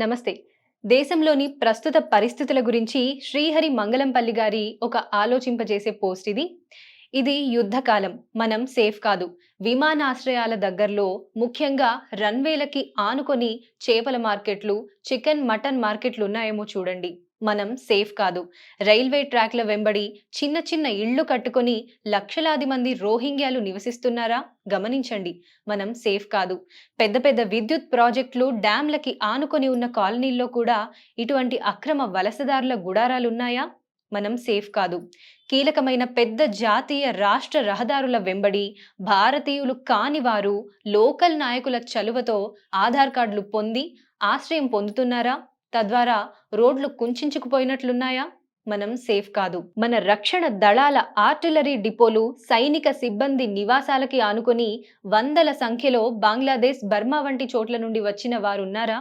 నమస్తే. దేశంలోని ప్రస్తుత పరిస్థితుల గురించి శ్రీహరి మంగళంపల్లి గారి ఒక ఆలోచింపజేసే పోస్ట్ ఇది. ఇది యుద్ధకాలం మనం సేఫ్ కాదు. విమానాశ్రయాల దగ్గరలో ముఖ్యంగా రన్వేలకి ఆనుకొని చేపల మార్కెట్లు చికెన్ మటన్ మార్కెట్లు ఉన్నాయేమో చూడండి. మనం సేఫ్ కాదు. రైల్వే ట్రాక్ల వెంబడి చిన్న చిన్న ఇళ్ళు కట్టుకొని లక్షలాది మంది రోహింగ్యాలు నివసిస్తున్నారా? గమనించండి. మనం సేఫ్ కాదు. పెద్ద పెద్ద విద్యుత్ ప్రాజెక్టులు డ్యాంలకి ఆనుకొని ఉన్న కాలనీల్లో కూడా ఇటువంటి అక్రమ వలసదారుల గుడారాలున్నాయా? మనం సేఫ్ కాదు. కీలకమైన పెద్ద జాతీయ రాష్ట్ర రహదారుల వెంబడి భారతీయులు కాని వారు లోకల్ నాయకుల చలువతో ఆధార్ కార్డులు పొంది ఆశ్రయం పొందుతున్నారా? తద్వారా రోడ్లు కుంచుకుపోయినట్లున్నాయా? మనం సేఫ్ కాదు. మన రక్షణ దళాల ఆర్టిలరీ డిపోలు సైనిక సిబ్బంది నివాసాలకి ఆనుకొని వందల సంఖ్యలో బంగ్లాదేశ్ బర్మా వంటి చోట్ల నుండి వచ్చిన వారున్నారా?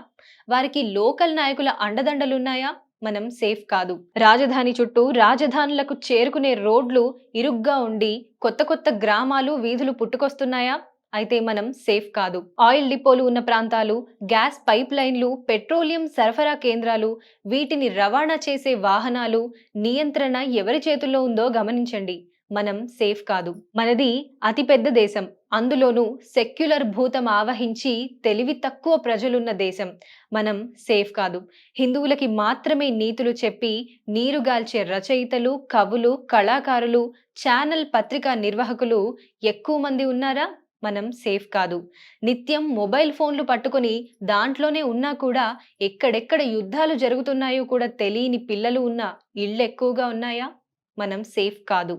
వారికి లోకల్ నాయకుల అండదండలున్నాయా? మనం సేఫ్ కాదు. రాజధాని చుట్టూ రాజధానులకు చేరుకునే రోడ్లు ఇరుగ్గా ఉండి కొత్త కొత్త గ్రామాలు వీధులు పుట్టుకొస్తున్నాయా? అయితే మనం సేఫ్ కాదు. ఆయిల్ డిపోలు ఉన్న ప్రాంతాలు గ్యాస్ పైప్ లైన్లు పెట్రోలియం సరఫరా కేంద్రాలు వీటిని రవాణా చేసే వాహనాలు నియంత్రణ ఎవరి చేతుల్లో ఉందో గమనించండి. మనం సేఫ్ కాదు. మనది అతిపెద్ద దేశం. అందులోనూ సెక్యులర్ భూతం ఆవహించి తెలివి తక్కువ ప్రజలున్న దేశం. మనం సేఫ్ కాదు. హిందువులకి మాత్రమే నీతులు చెప్పి నీరుగాల్చే రచయితలు కవులు కళాకారులు ఛానల్ పత్రికా నిర్వాహకులు ఎక్కువ మంది ఉన్నారా? మనం సేఫ్ కాదు. నిత్యం మొబైల్ ఫోన్లు పట్టుకొని దాంట్లోనే ఉన్నా కూడా ఎక్కడెక్కడ యుద్ధాలు జరుగుతున్నాయో కూడా తెలియని పిల్లలు ఉన్న ఇళ్ళు ఎక్కువగా ఉన్నాయా? మనం సేఫ్ కాదు.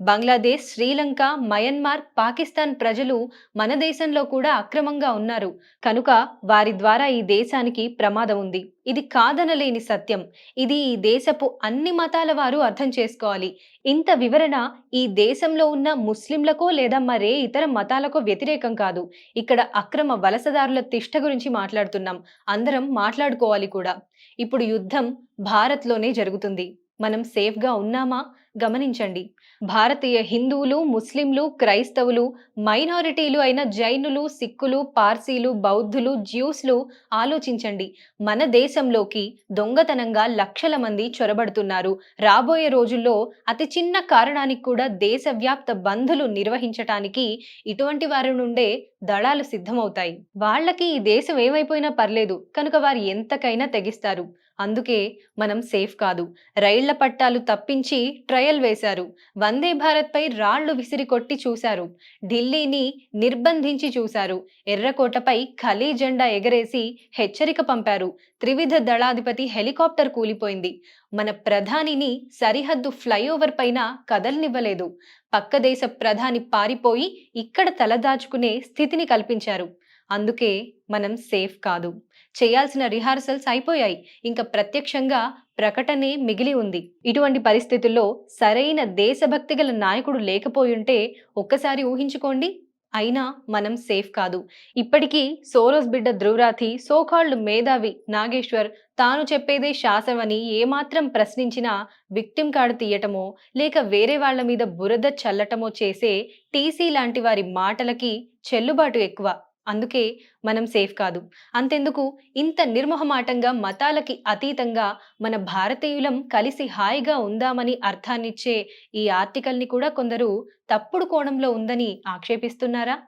బంగ్లాదేశ్ శ్రీలంక మయన్మార్ పాకిస్తాన్ ప్రజలు మన దేశంలో కూడా అక్రమంగా ఉన్నారు. కనుక వారి ద్వారా ఈ దేశానికి ప్రమాదం ఉంది. ఇది కాదనలేని సత్యం. ఇది ఈ దేశపు అన్ని మతాల వారు అర్థం చేసుకోవాలి. ఇంత వివరణ ఈ దేశంలో ఉన్న ముస్లింలకో లేదా మరే ఇతర మతాలకో వ్యతిరేకం కాదు. ఇక్కడ అక్రమ వలసదారుల తిష్ట గురించి మాట్లాడుతున్నాం. అందరం మాట్లాడుకోవాలి కూడా. ఇప్పుడు యుద్ధం భారత్లోనే జరుగుతుంది. మనం సేఫ్గా ఉన్నామా? గమనించండి. భారతీయ హిందువులు ముస్లింలు క్రైస్తవులు మైనారిటీలు అయిన జైనులు సిక్కులు పార్సీలు బౌద్ధులు జ్యూస్లు ఆలోచించండి. మన దేశంలోకి దొంగతనంగా లక్షల మంది చొరబడుతున్నారు. రాబోయే రోజుల్లో అతి చిన్న కారణానికి కూడా దేశవ్యాప్త బంధులు నిర్వహించటానికి ఇటువంటి వారి నుండే దళాలు సిద్ధమవుతాయి. వాళ్ళకి ఈ దేశం ఏమైపోయినా పర్లేదు కనుక వారు ఎంతకైనా తెగిస్తారు. అందుకే మనం సేఫ్ కాదు. రైళ్ళ పట్టాలు తప్పించి ట్రయల్ వేశారు. వందే భారత్ పై రాళ్ళు విసిరి కొట్టి చూశారు. ఢిల్లీని నిర్బంధించి చూశారు. ఎర్రకోటపై ఖలీ జెండా ఎగరేసి హెచ్చరిక పంపారు. త్రివిధ దళాధిపతి హెలికాప్టర్ కూలిపోయింది. మన ప్రధానిని సరిహద్దు ఫ్లైఓవర్ పైన కదలనివ్వలేదు. పక్క దేశ ప్రధాని పారిపోయి ఇక్కడ తలదాచుకునే స్థితిని కల్పించారు. అందుకే మనం సేఫ్ కాదు. చేయాల్సిన రిహార్సల్స్ అయిపోయాయి. ఇంకా ప్రత్యక్షంగా ప్రకటనే మిగిలి ఉంది. ఇటువంటి పరిస్థితుల్లో సరైన దేశభక్తి గల నాయకుడు లేకపోయుంటే ఒక్కసారి ఊహించుకోండి అయినా మనం సేఫ్ కాదు. ఇప్పటికీ సోరోస్ బిడ్డ ధ్రువరాథి సోకాల్డ్ మేధావి నాగేశ్వర్ తాను చెప్పేదే శాసవని ఏమాత్రం ప్రశ్నించినా విక్టిం కార్డు తీయటమో లేక వేరే వాళ్ళ మీద బురద చల్లటమో చేసే టీసీ లాంటి వారి మాటలకి చెల్లుబాటు ఎక్కువ. అందుకే మనం సేఫ్ కాదు. అంతెందుకు? ఇంత నిర్మోహమాటంగా మతాలకి అతీతంగా మన భారతీయులం కలిసి హాయిగా ఉందామని అర్థాన్నిచ్చే ఈ ఆర్టికల్ని కూడా కొందరు తప్పుడు కోణంలో ఉందని ఆక్షేపిస్తున్నారా?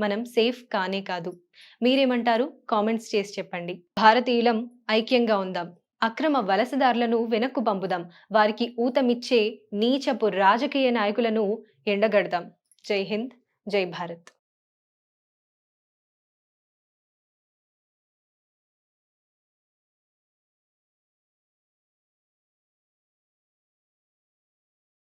మనం సేఫ్ కానే కాదు. మీరేమంటారు? కామెంట్స్ చేసి చెప్పండి. భారతీయులం ఐక్యంగా ఉందాం. అక్రమ వలసదారులను వెనక్కు పంపుదాం. వారికి ఊతమిచ్చే నీచపు రాజకీయ నాయకులను ఎండగడదాం. జై హింద్. జై భారత్.